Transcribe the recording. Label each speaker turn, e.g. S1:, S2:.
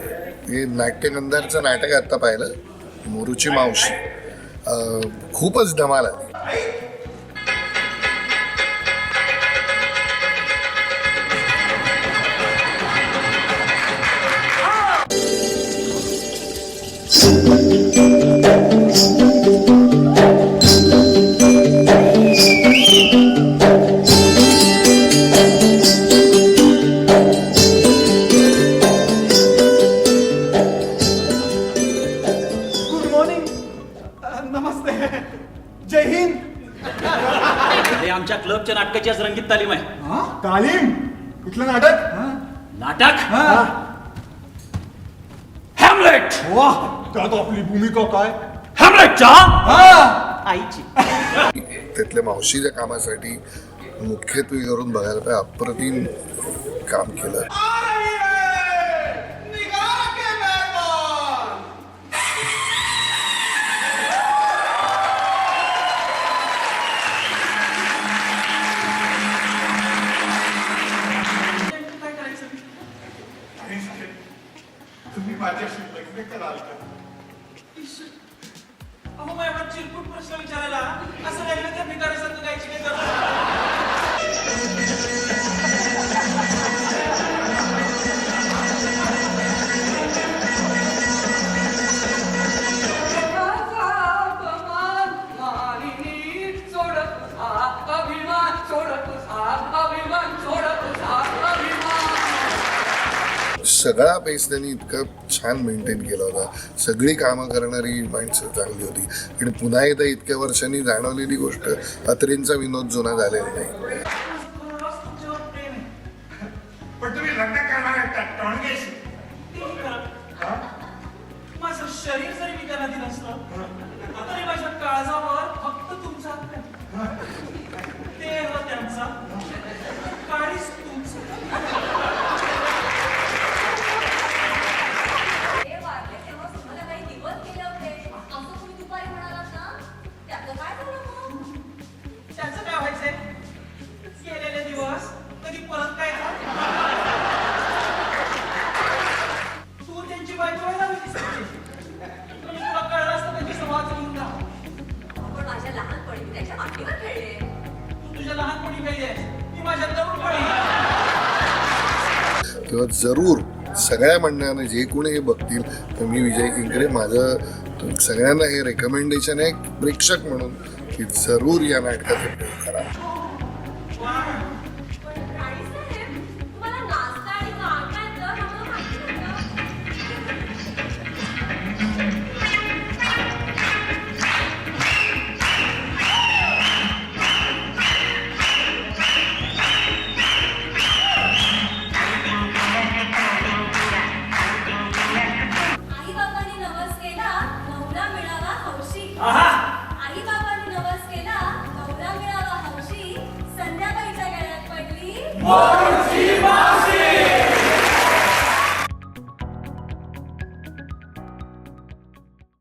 S1: हे नाट्यनंदरचं नाटक आत्ता पाहिलं. मोरूची मावशी. खूपच धमाल
S2: आहे. जय हिंद.
S3: हे आमच्या क्लबच्या नाटकाची आज रंगीत तालीम आहे.
S2: तालीम? कुठलं नाटक?
S3: नाटक? हॅमलेट
S2: वा त्यात आपली भूमिका काय?
S3: हॅमलेटच्या आईची.
S1: त्यातल्या मावशीच्या कामासाठी मुख्यत्वे करून बघायला पाहिजे अप्रतिम काम केलं.
S2: तुम्ही माझ्याशी लग्न कराल का?
S4: अहो मग एवढा चिरकुट प्रश्न विचारायला. असं राहिलं त्या भिकाऱ्यासारखं गायची काय करतो
S1: सगळा पेस त्यांनी इतकं छान मेंटेन केला होता. सगळी कामं करणारी माणसं चांगली होती. आणि पुन्हा एकदा इतक्या वर्षांनी जाणवलेली गोष्ट अत्रेंचा विनोद जुना झालेला नाही.
S4: शरीर जरी मी त्यांना दिलं असतं
S5: तेव्हा
S1: जरूर. सगळ्या मंडळाने जे कोणी हे बघतील तर मी विजय इंगरे माझं सगळ्यांना हे रेकमेंडेशन आहे प्रेक्षक म्हणून की जरूर या नाटकाचा प्रयोग करा.
S5: आई नवस केला नवरा मिळावा हौशी संध्याकाळीच्या गळ्यात पडली.